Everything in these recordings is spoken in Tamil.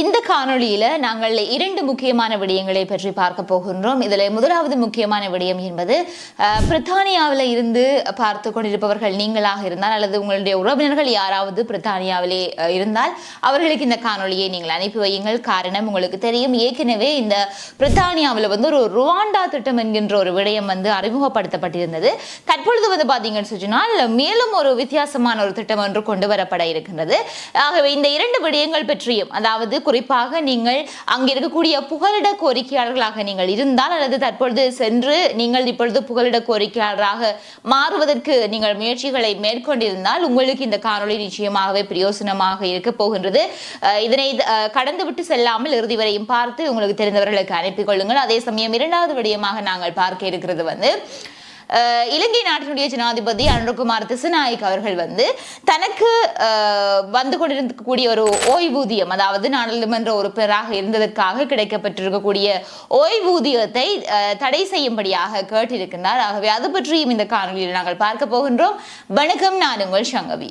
இந்த காணொளியில நாங்கள் இரண்டு முக்கியமான விடயங்களை பற்றி பார்க்க போகின்றோம். இதில் முதலாவது முக்கியமான விடயம் என்பது பிரித்தானியாவில் இருந்து பார்த்து கொண்டிருப்பவர்கள் நீங்களாக இருந்தால் அல்லது உங்களுடைய உறவினர்கள் யாராவது பிரித்தானியாவிலே இருந்தால் அவர்களுக்கு இந்த காணொளியை நீங்கள் அனுப்பி வையுங்கள். காரணம் உங்களுக்கு தெரியும். ஏற்கனவே இந்த பிரித்தானியாவில் வந்து ஒரு ருவாண்டா திட்டம் என்கின்ற ஒரு விடயம் வந்து அறிமுகப்படுத்தப்பட்டிருந்தது. தற்பொழுது வந்து பார்த்தீங்கன்னு சொன்னால் மேலும் ஒரு வித்தியாசமான ஒரு திட்டம் ஒன்று கொண்டு வரப்பட இருக்கின்றது. ஆகவே இந்த இரண்டு விடயங்கள் பற்றியும் அதாவது குறிப்பாக நீங்கள் அங்கே இருக்கக்கூடிய புகலிட கோரிக்கையாளர்களாக நீங்கள் இருந்தால் அல்லது தற்பொழுது சென்று நீங்கள் இப்பொழுது புகலிட கோரிக்கையாளராக மாறுவதற்கு நீங்கள் முயற்சிகளை மேற்கொண்டிருந்தால் உங்களுக்கு இந்த காணொளி நிச்சயமாகவே பிரயோசனமாக இருக்க போகின்றது. அஹ் இதனை கடந்து விட்டு செல்லாமல் இறுதி வரையும் பார்த்து உங்களுக்கு தெரிந்தவர்களுக்கு அனுப்பிக் கொள்ளுங்கள். அதே சமயம் இரண்டாவது விடயமாக நாங்கள் பார்க்க இருக்கிறது வந்து இலங்கை நாட்டினுடைய ஜனாதிபதி அனுரகுமார் திசுநாயக் அவர்கள் வந்து தனக்கு வந்து கொண்டிருக்கக்கூடிய ஒரு ஓய்வூதியம் அதாவது நாடாளுமன்ற உறுப்பினராக இருந்ததற்காக கிடைக்கப்பட்டிருக்கக்கூடிய ஓய்வூதியத்தை அஹ், தடை செய்யும்படியாக கேட்டிருக்கின்றார். ஆகவே அது பற்றியும் இந்த காணொலியில் நாங்கள் பார்க்க போகின்றோம். வணக்கம் நான் உங்கள் சங்கவி.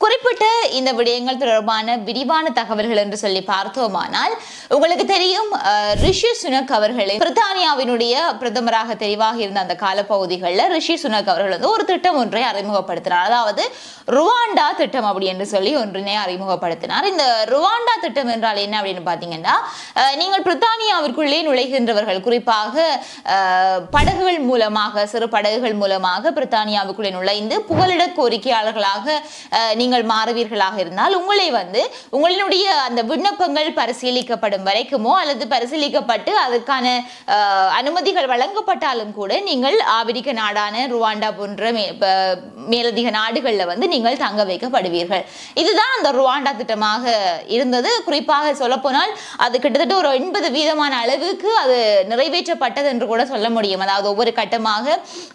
குறிப்பிட்ட இந்த விடயங்கள் தொடர்பான விரிவான தகவல்கள் என்று சொல்லி பார்த்தோமானால் உங்களுக்கு தெரியும் ரிஷி சுனக் அவர்களை பிரித்தானியாவினுடைய பிரதமராக தெரிவாக இருந்த அந்த காலப்பகுதிகளில் ரிஷி சுனக் அவர்கள் வந்து ஒரு திட்டம் ஒன்றை அறிமுகப்படுத்தினார். அதாவது ருவாண்டா திட்டம் அப்படி என்று சொல்லி ஒன்றினை அறிமுகப்படுத்தினார். இந்த ருவாண்டா திட்டம் என்றால் என்ன அப்படின்னு பார்த்தீங்கன்னா நீங்கள் பிரித்தானியாவிற்குள்ளே நுழைகின்றவர்கள். குறிப்பாக படகுகள் மூலமாக சிறு படகுகள் மூலமாக பிரித்தானியாவுக்குள்ளே நுழைந்து புகலிட கோரிக்கையாளர்களாக அஹ், நீங்கள் மாறுவீர்களாக இருந்தால் உங்களை வந்து உங்களினுடைய அந்த விண்ணப்பங்கள் பரிசீலிக்கப்படும் வரைக்குமோ அல்லது பரிசீலிக்கப்பட்டு அதற்கான அனுமதிகள் வழங்கப்பட்டாலும் கூட நீங்கள் ஆப்பிரிக்க நாடான ருவாண்டா போன்ற மேலதிக நாடுகளில் வந்து நீங்கள் தங்க வைக்கப்படுவீர்கள். இதுதான் அந்த ருவாண்டா திட்டமாக இருந்தது. குறிப்பாக சொல்லப்போனால் அது கிட்டத்தட்ட ஒரு எண்பது வீதமான அளவுக்கு அது நிறைவேற்றப்பட்டது என்று கூட சொல்ல முடியும். அதாவது ஒவ்வொரு கட்டமாக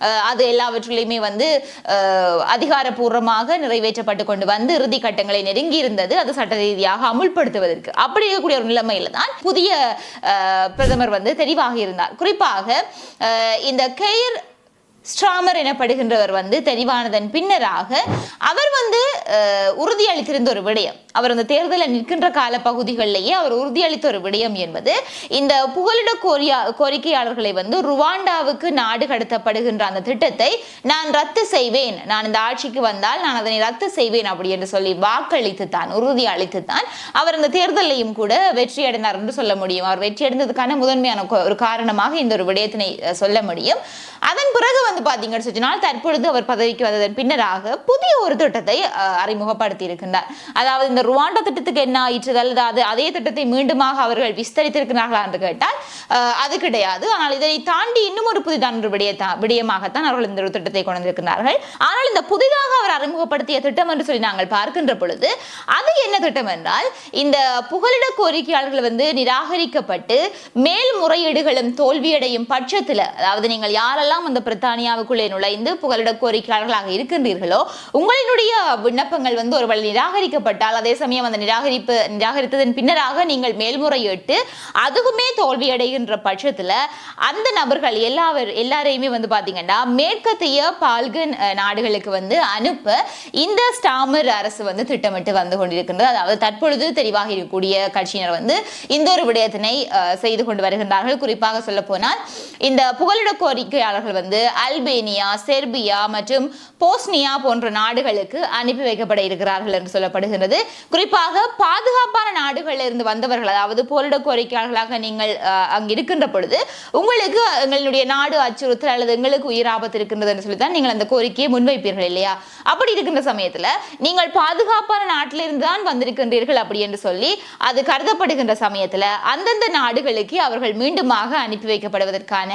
அஹ், அது எல்லாவற்றிலையுமே வந்து அதிகாரப்பூர்வமாக நிறைவேற்றப்பட்டு கொண்டு வந்து இறுதி கட்டங்களை நெருங்கி இருந்தது. அது சட்ட ரீதியாக அமுல்படுத்துவதற்கு. அப்படி இருக்கக்கூடிய ஒரு நிலைமையில தான் புதிய பிரதமர் வந்து தெளிவாக இருந்தார். குறிப்பாக இந்த கெயர் ஸ்ட்ராமர் எனப்படுகின்றவர் வந்து தெளிவானதன் பின்னராக அவர் வந்து உறுதியளித்திருந்த ஒரு விடயம். அவர் அந்த தேர்தலில் நிற்கின்ற கால பகுதிகளிலேயே அவர் உறுதியளித்த ஒரு விடயம் என்பது இந்த புகலிட கோரியா கோரிக்கையாளர்களை வந்து ருவாண்டாவுக்கு நாடு கடத்தப்படுகின்ற அந்த திட்டத்தை நான் ரத்து செய்வேன். நான் இந்த ஆட்சிக்கு வந்தால் நான் அதனை ரத்து செய்வேன் அப்படி என்று சொல்லி வாக்களித்து தான் உறுதி அளித்து தான் அவர் அந்த தேர்தலையும் கூட வெற்றி அடைந்தார் என்று சொல்ல முடியும். அவர் வெற்றி அடைந்ததுக்கான முதன்மையான ஒரு காரணமாக இந்த ஒரு விடயத்தினை சொல்ல முடியும். அதன் பிறகு வந்து பாத்தீங்கன்னு சொன்னால் தற்பொழுது அவர் பதவிக்கு வந்ததன் பின்னராக புதிய ஒரு திட்டத்தை அறிமுகப்படுத்தி இருக்கின்றார் அதாவது இந்த ருவாண்டா திட்டத்துக்கு என்ன ஆயிற்று? அல்லது அதே திட்டத்தை மீண்டுமாக அவர்கள் விஸ்தரித்திருக்கிறார்களா என்று கேட்டால் அது கிடையாது. ஆனால் இதனை தாண்டி இன்னும் ஒரு புதிதான ஒரு விடயத்தா விடயமாகத்தான் அவர்கள் இந்த ஒரு திட்டத்தை கொண்டு வந்திருக்கிறார்கள். ஆனால் இந்த புதிதாக அவர் அறிமுகப்படுத்திய திட்டம் என்று சொல்லி நாங்கள் பார்க்கின்ற பொழுது அது என்ன திட்டம் என்றால் இந்த புகலிட கோரிக்கையாளர்கள் வந்து நிராகரிக்கப்பட்டு மேல்முறையீடுகளும் தோல்வியடையும் பட்சத்தில் அதாவது நீங்கள் யாரெல்லாம் அந்த பிரித்தானியாவுக்குள்ளே நுழைந்து புகலிட கோரிக்கையாளர்களாக இருக்கின்றீர்களோ உங்களினுடைய விண்ணப்பங்கள் வந்து ஒரு வழி நிராகரிக்கப்பட்டால் அதே சமயம் அந்த நிராகரிப்பு நிராகரித்ததன் பின்னராக நீங்கள் மேல்முறையிட்டு அதுவுமே தோல்வியடைகின்ற பட்சத்தில் அந்த நபர்கள் எல்லாவர் எல்லாரையுமே வந்து பார்த்தீங்கன்னா மேற்கத்திய பால்கன் நாடுகளுக்கு வந்து அனுப்ப இந்த ஸ்டாமர் அரசு வந்து திட்டமிட்டு வந்து கொண்டிருக்கின்றது. அதாவது தற்பொழுது தெரிவாக இருக்கக்கூடிய கட்சியினர் வந்து இந்த ஒரு விடயத்தினை செய்து கொண்டு வருகின்றார்கள். குறிப்பாக சொல்ல போனால் இந்த புகலிட கோரிக்கையாளர்கள் வந்து அல் அல்பேனியா செர்பியா மற்றும் போஸ்னியா போன்ற நாடுகளுக்கு அனுப்பி வைக்கப்பட இருக்கிறார்கள் என்று சொல்லப்படுகிறது குறிப்பாக பாதுகாப்பான நாடுகளில் இருந்து வந்தவர்கள் அதாவது போரிட கோரிக்கையாளர்களாக நீங்கள் அங்கு இருக்கின்ற பொழுது உங்களுக்கு எங்களுடைய நாடு அச்சுறுத்தல் அல்லது எங்களுக்கு உயிர் ஆபத்து இருக்கின்றது என்று சொல்லி தான் நீங்கள் அந்த கோரிக்கையை முன்வைப்பீர்கள் இல்லையா? அப்படி இருக்கின்ற சமயத்தில் நீங்கள் பாதுகாப்பான நாட்டிலிருந்து தான் வந்திருக்கின்றீர்கள் அப்படி என்று சொல்லி அது கருதப்படுகின்ற சமயத்தில் அந்தந்த நாடுகளுக்கு அவர்கள் மீண்டுமாக அனுப்பி வைக்கப்படுவதற்கான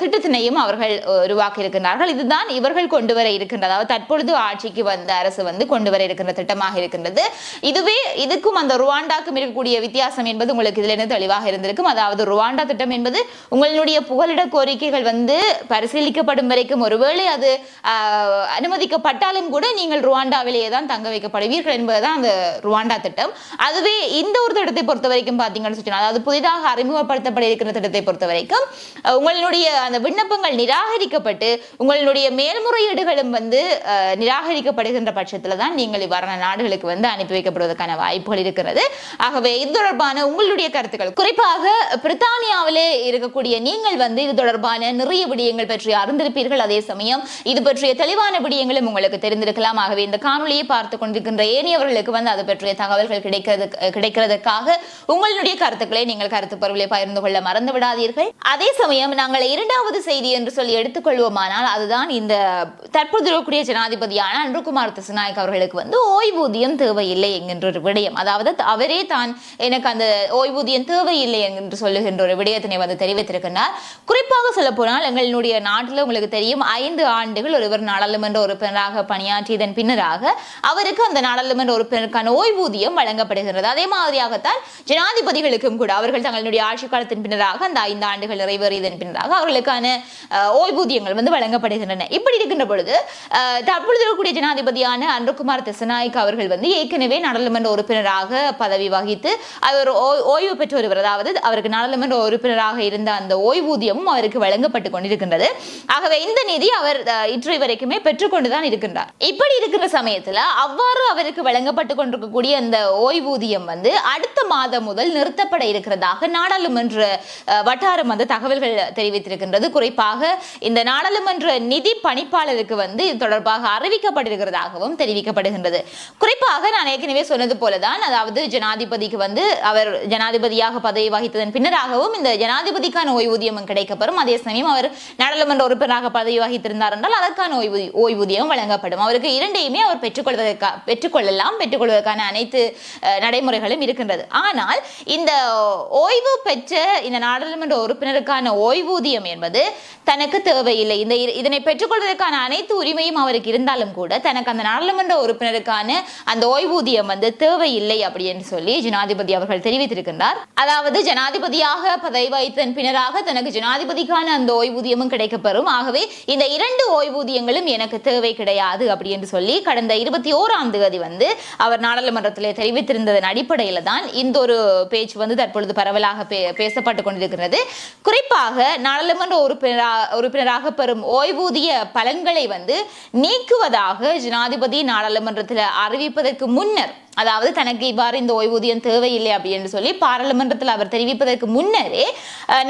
திட்டத்தினையும் அவர்கள் உருவாக்கி இருக்கின்றார்கள் இதுதான் இவர்கள் கொண்டு வர இருக்கின்றது. அதாவது தற்பொழுது ஆட்சிக்கு வந்த அரசு வந்து கொண்டு வர இருக்கின்ற திட்டமாக இருக்கின்றது. இதுவே இதுக்கும் அந்த ருவாண்டாக்கும் இருக்கக்கூடிய வித்தியாசம் என்பது உங்களுக்கு இதுல இருந்து தெளிவாக இருந்திருக்கும். அதாவது ருவாண்டா திட்டம் என்பது உங்களுடைய புகலிட கோரிக்கைகள் வந்து பரிசீலிக்கப்படும் வரைக்கும் ஒருவேளை அது அனுமதிக்கப்பட்டாலும் கூட நீங்கள் ருவாண்டாவிலேயே தான் தங்க வைக்கப்படுவீர்கள் என்பதுதான் அந்த ருவாண்டா திட்டம். அதுவே இந்த ஒரு திட்டத்தை பொறுத்த வரைக்கும் பார்த்தீங்கன்னு சொன்னால் அதாவது புதிதாக அறிமுகப்படுத்தப்பட இருக்கிற திட்டத்தை பொறுத்த வரைக்கும் உங்களுடைய அந்த விண்ணப்பங்கள் நிராகரிக்க நிராகரிக்கப்பட்டு உங்களுடைய மேல்முறையீடுகளும் வந்து நிராகரிக்கப்படுகின்ற பட்சத்தில் தான் நீங்கள் இவ்வாறான நாடுகளுக்கு வந்து அனுப்பி வைக்கப்படுவதற்கான வாய்ப்புகள் இருக்கிறது. ஆகவே இது தொடர்பான உங்களுடைய கருத்துக்கள். குறிப்பாக பிரித்தானியாவிலே இருக்கக்கூடிய நீங்கள் வந்து இது தொடர்பான நிறைய விடயங்கள் பற்றி அறிந்திருப்பீர்கள். அதே சமயம் இது பற்றிய தெளிவான விடயங்களும் உங்களுக்கு தெரிந்திருக்கலாம். ஆகவே இந்த காணொலியை பார்த்து கொண்டிருக்கின்ற ஏனியவர்களுக்கு வந்து அது பற்றிய தகவல்கள் கிடைக்கிறது கிடைக்கிறதுக்காக உங்களுடைய கருத்துக்களை நீங்கள் கருத்து பொருளை பகிர்ந்து கொள்ள மறந்து விடாதீர்கள். அதே சமயம் நாங்கள் இரண்டாவது செய்தி என்று சொல்லி எடுத்து எடுத்துக்கொள்வோமானால் அதுதான் இந்த தற்போது இருக்கக்கூடிய ஜனாதிபதியான அன்றுகுமார் திசுநாயக் அவர்களுக்கு வந்து ஓய்வூதியம் தேவையில்லை என்கின்ற ஒரு விடயம். அதாவது அவரே தான் எனக்கு அந்த ஓய்வூதியம் தேவையில்லை என்று சொல்லுகின்ற ஒரு விடயத்தினை வந்து தெரிவித்திருக்கின்றார். குறிப்பாக சொல்ல போனால் எங்களுடைய நாட்டில் உங்களுக்கு தெரியும் ஐந்து ஆண்டுகள் ஒருவர் நாடாளுமன்ற உறுப்பினராக பணியாற்றியதன் பின்னராக அவருக்கு அந்த நாடாளுமன்ற உறுப்பினருக்கான ஓய்வூதியம் வழங்கப்படுகிறது அதே மாதிரியாகத்தான் ஜனாதிபதிகளுக்கும் கூட அவர்கள் தங்களுடைய ஆட்சி காலத்தின் பின்னராக அந்த ஐந்து ஆண்டுகள் நிறைவேறியதன் பின்னராக அவர்களுக்கான அஹ், ஊதியங்கள் வந்து வழங்கப்படுகின்றன. இப்படி இருக்கின்ற பொழுது தற்பொழுது இருக்கக்கூடிய ஜனாதிபதியான அன்றகுமார் திசநாயக் அவர்கள் வந்து ஏற்கனவே நாடாளுமன்ற உறுப்பினராக பதவி வகித்து அவர் ஓய்வு பெற்று வருவர் அதாவது அவருக்கு நாடாளுமன்ற உறுப்பினராக இருந்த அந்த ஓய்வூதியமும் அவருக்கு வழங்கப்பட்டு கொண்டிருக்கின்றது. ஆகவே இந்த நிதி அவர் இற்றை வரைக்குமே பெற்றுக்கொண்டுதான் இருக்கின்றார். இப்படி இருக்கிற சமயத்துல அவ்வாறு அவருக்கு வழங்கப்பட்டு கொண்டிருக்கக்கூடிய அந்த ஓய்வூதியம் வந்து அடுத்த மாதம் முதல் நிறுத்தப்பட இருக்கிறதாக நாடாளுமன்ற வட்டாரம் வந்து தகவல்கள் தெரிவித்திருக்கின்றது. குறிப்பாக இந்த நாடாளுமன்ற நிதி பணிப்பாளருக்கு வந்து இது தொடர்பாக அறிவிக்கப்பட்டிருக்கிறதாகவும் தெரிவிக்கப்படுகின்றது. குறிப்பாக நான் ஏற்கனவே சொன்னது போலதான் அதாவது ஜனாதிபதிக்கு வந்து அவர் ஜனாதிபதியாக பதவி வகித்ததன் பின்னராகவும் இந்த ஜனாதிபதிக்கான ஓய்வூதியம் கிடைக்கப்பெறும். அதே சமயம் அவர் நாடாளுமன்ற உறுப்பினராக பதவி வகித்திருந்தார் என்றால் அதற்கான ஓய்வூதி ஓய்வூதியம் வழங்கப்படும். அவருக்கு இரண்டையுமே அவர் பெற்றுக்கொள்வதற்கா பெற்றுக்கொள்ளலாம் பெற்றுக்கொள்வதற்கான அனைத்து நடைமுறைகளும் இருக்கின்றது. ஆனால் இந்த ஓய்வு பெற்ற இந்த நாடாளுமன்ற உறுப்பினருக்கான ஓய்வூதியம் என்பது தனக்கு தேவை தேவையில்லை இந்த இதனை பெற்றுக்கொள்வதற்கான அனைத்து உரிமையும் அவருக்கு இருந்தாலும் கூட தனக்கு அந்த நாடாளுமன்ற உறுப்பினருக்கான அந்த ஓய்வூதியம் வந்து தேவையில்லை அப்படி என்று சொல்லி ஜனாதிபதி அவர்கள் தெரிவித்திருக்கின்றார். அதாவது ஜனாதிபதியாக பதவி வைத்தன் பின்னராக தனக்கு ஜனாதிபதிக்கான அந்த ஓய்வூதியமும் கிடைக்கப்பெறும். ஆகவே இந்த இரண்டு ஓய்வூதியங்களும் எனக்கு தேவை கிடையாது அப்படி என்று சொல்லி கடந்த இருபத்தி ஓராம் தேதி வந்து அவர் நாடாளுமன்றத்தில் தெரிவித்திருந்ததன் அடிப்படையில் தான் இந்த ஒரு பேச்சு வந்து தற்பொழுது பரவலாக பே- பேசப்பட்டு கொண்டிருக்கிறது. குறிப்பாக நாடாளுமன்ற உறுப்பினராக உறுப்பினராக பெறும் ஓய்வூதிய பலன்களை வந்து நீக்குவதாக ஜனாதிபதி நாடாளுமன்றத்தில் அறிவிப்பதற்கு முன்னர் அதாவது தனக்கு இவ்வாறு இந்த ஓய்வூதியம் தேவையில்லை அப்படின்னு சொல்லி பாராளுமன்றத்தில் அவர் தெரிவிப்பதற்கு முன்னரே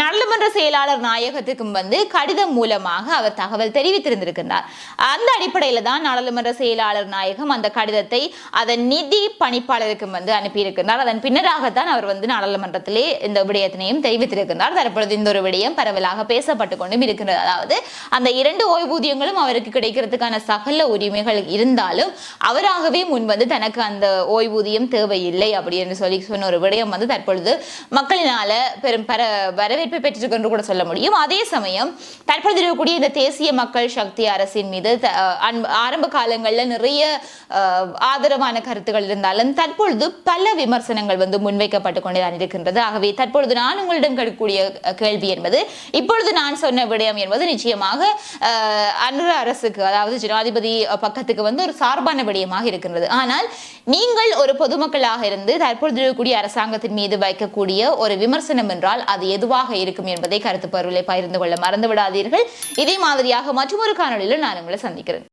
நாடாளுமன்ற செயலாளர் நாயகத்துக்கும் வந்து கடிதம் மூலமாக அவர் தகவல் தெரிவித்திருந்திருக்கின்றார். அந்த அடிப்படையில் தான் நாடாளுமன்ற செயலாளர் நாயகம் அந்த கடிதத்தை அதன் நிதி பணிப்பாளருக்கும் வந்து அனுப்பியிருக்கின்றார். அதன் பின்னராகத்தான் அவர் வந்து நாடாளுமன்றத்திலே இந்த விடயத்தினையும் தெரிவித்திருக்கின்றார். தற்பொழுது இந்த ஒரு விடயம் பரவலாக பேசப்பட்டு கொண்டும் இருக்கின்றது அதாவது அந்த இரண்டு ஓய்வூதியங்களும் அவருக்கு கிடைக்கிறதுக்கான சகல உரிமைகள் இருந்தாலும் அவராகவே முன் வந்து தனக்கு அந்த ஓய்வூதியம் தேவையில்லை அப்படி என்று சொல்லி சொன்ன ஒரு விடயம் வந்து தற்பொழுது மக்களினால பெரும் பர வரவேற்பு பெற்றிருக்கு என்று கூட சொல்ல முடியும். அதே சமயம் தற்பொழுது இருக்கக்கூடிய இந்த தேசிய மக்கள் சக்தி அரசின் மீது ஆரம்ப காலங்களில் நிறைய ஆதரவான கருத்துக்கள் இருந்தாலும் தற்பொழுது பல விமர்சனங்கள் வந்து முன்வைக்கப்பட்டு கொண்டுதான் இருக்கின்றது. ஆகவே தற்பொழுது நான் உங்களிடம் கேட்கக்கூடிய கேள்வி என்பது இப்பொழுது நான் சொன்ன விடயம் என்பது நிச்சயமாக அஹ், அரசுக்கு அதாவது ஜனாதிபதி பக்கத்துக்கு வந்து ஒரு சார்பான விடயமாக இருக்கின்றது. ஆனால் நீங்கள் ஒரு பொதுமக்களாக இருந்து தற்பொழுது இருக்கக்கூடிய அரசாங்கத்தின் மீது வைக்கக்கூடிய ஒரு விமர்சனம் என்றால் அது எதுவாக இருக்கும் என்பதை கருத்து பொருளை பகிர்ந்து கொள்ள மறந்து விடாதீர்கள் இதே மாதிரியாக மற்றொரு காணொலியில் நான் உங்களை சந்திக்கிறேன்.